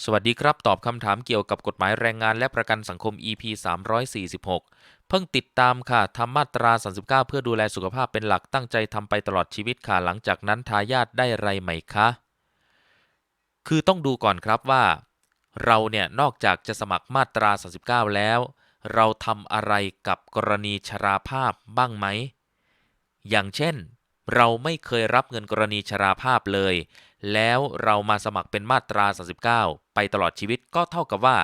สวัสดีครับ ตอบคำถามเกี่ยวกับกฎหมายแรงงานและประกันสังคม EP 346 เพิ่งติดตามค่ะทำมาตรา 39 เพื่อดูแลสุขภาพเป็นหลักตั้งใจทำไปตลอดชีวิตค่ะ หลังจากนั้นทายาทได้ไรไหมคะ คือต้องดูก่อนครับว่า เราเนี่ย นอกจากจะสมัครมาตรา 39 แล้ว เราทำอะไรกับกรณีชราภาพบ้างไหม อย่างเช่น เราไม่เคยรับเงินกรณีชราภาพเลย แล้วเรามาสมัครเป็นมาตรา 39 ไปตลอดชีวิตก็เท่ากับว่า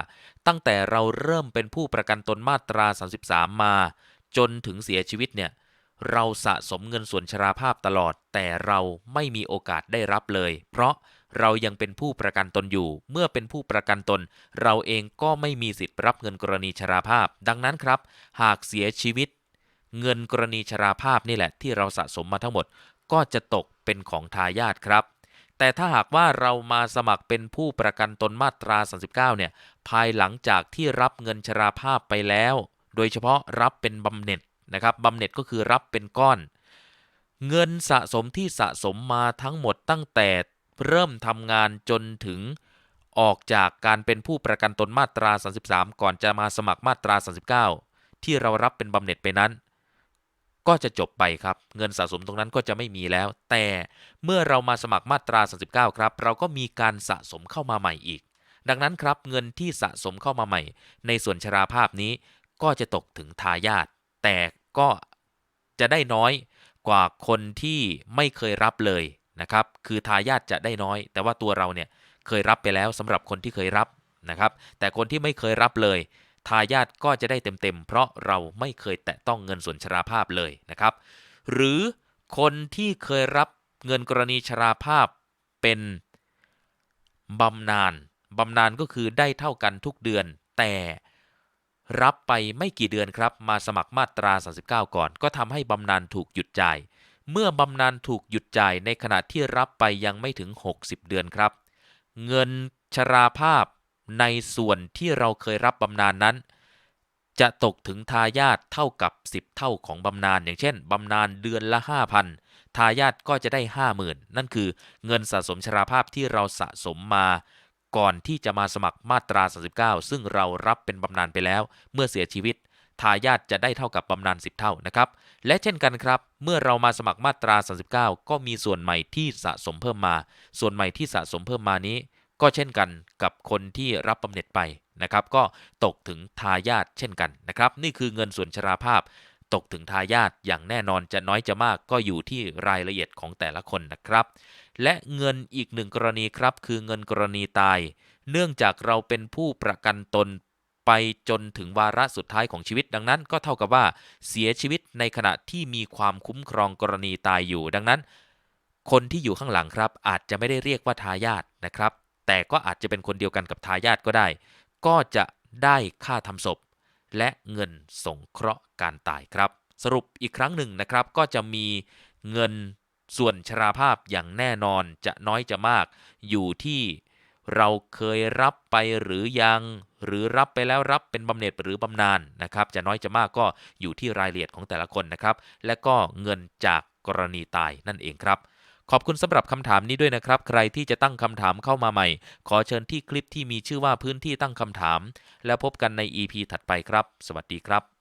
ตั้งแต่เราเริ่มเป็นผู้ประกันตนมาตรา 33 มา จนถึงเสียชีวิตเนี่ย เราสะสมเงินส่วนชราภาพตลอด แต่เราไม่มีโอกาสได้รับเลย เพราะเรายังเป็นผู้ประกันตนอยู่ เมื่อเป็นผู้ประกันตน เราเองก็ไม่มีสิทธิ์รับเงินกรณีชราภาพ ดังนั้นครับ หากเสียชีวิต เงินกรณีชราภาพนี่แหละที่เราสะสมมาทั้งหมด ก็จะตกเป็นของทายาทครับ แต่ถ้าหากว่าเรามาสมัครเป็นผู้ประกันตนมาตรา 39 เนี่ย ภายหลังจากที่รับเงินชราภาพไปแล้ว โดยเฉพาะรับเป็นบำเหน็จนะครับบำเหน็จก็คือรับเป็นก้อน เงินสะสมที่สะสมมาทั้งหมดตั้งแต่เริ่มทำงานจนถึงออกจากการเป็นผู้ประกันตนมาตรา 33 ก่อนจะมาสมัครมาตรา 39 ที่เรารับเป็นบำเหน็จไปนั้น ก็จะจบไปครับ เงินสะสมตรงนั้นก็จะไม่มีแล้ว แต่เมื่อเรามาสมัครมาตรา 39 ครับ เราก็มีการสะสมเข้ามาใหม่อีก ดังนั้นครับเงินที่สะสมเข้ามาใหม่ ในส่วนชราภาพนี้ก็จะตกถึงทายาทแต่ก็จะได้น้อยกว่าคนที่ไม่เคยรับเลยนะครับ คือทายาทจะได้น้อย แต่ว่าตัวเราเนี่ยเคยรับไปแล้วสำหรับคนที่เคยรับนะครับ แต่คนที่ไม่เคยรับเลย ทายาทก็จะได้เต็มๆ เพราะเราไม่เคยแตะต้องเงินส่วนชราภาพเลยนะครับ หรือคนที่เคยรับเงินกรณีชราภาพเป็นบำนาญบำนาญก็คือได้เท่ากันทุกเดือน แต่รับไปไม่กี่เดือนครับ มาสมัครมาตรา 39 ก่อน ก็ทำให้บำนาญถูกหยุดจ่าย เมื่อบำนาญถูกหยุดจ่ายในขณะที่รับไปยังไม่ถึง 60 เดือนครับ เงินชราภาพ ในส่วนที่เราเคยรับบำนาญนั้น จะตกถึงทายาทเท่ากับ 10 เท่าของบำนาญอย่างเช่นบำนาญเดือนละ 5,000 ทายาทก็จะได้ 50,000 นั่นคือเงินสะสมชราภาพที่เราสะสมมาก่อนที่จะมาสมัครมาตรา 39 ซึ่งเรารับเป็นบำนาญไปแล้ว เมื่อเสียชีวิต ทายาทจะได้เท่ากับบำนาญ10 เท่านะครับ และเช่นกันครับ เมื่อเรามาสมัครมาตรา 39 ก็มีส่วนใหม่ที่สะสมเพิ่มมา ส่วนใหม่ที่สะสมเพิ่มมานี้ ก็เช่นกันกับคนที่รับบำเหน็จไปนะครับ ก็ตกถึงทายาทเช่นกันนะครับ นี่คือเงินส่วนชราภาพ ตกถึงทายาทอย่างแน่นอนจะน้อยจะมากก็อยู่ที่รายละเอียดของแต่ละคนนะครับ และเงินอีกหนึ่งกรณีครับ คือเงินกรณีตาย เนื่องจากเราเป็นผู้ประกันตนไปจนถึงวาระสุดท้ายของชีวิตดังนั้นก็เท่ากับว่าเสียชีวิตในขณะที่มีความคุ้มครองกรณีตายอยู่ ดังนั้น คนที่อยู่ข้างหลังครับ อาจจะไม่ได้เรียกว่าทายาทนะครับ แต่ก็อาจจะเป็นคนเดียวกันกับทายาทก็ได้ ก็จะได้ค่าทำศพ และเงินสงเคราะห์การตายครับ สรุปอีกครั้งหนึ่งนะครับ ก็จะมีเงินส่วนชราภาพอย่างแน่นอนจะน้อยจะมาก อยู่ที่เราเคยรับไปหรือยัง หรือรับไปแล้วรับเป็นบำเหน็จหรือบำนาญนะครับ จะน้อยจะมากก็อยู่ที่รายละเอียดของแต่ละคนนะครับ และก็เงินจากกรณีตายนั่นเองครับ ขอบคุณสำหรับคำถามนี้ด้วยนะครับ ใครที่จะตั้งคำถามเข้ามาใหม่ ขอเชิญที่คลิปที่มีชื่อว่าพื้นที่ตั้งคำถาม แล้วพบกันใน EP ถัดไปครับ สวัสดีครับ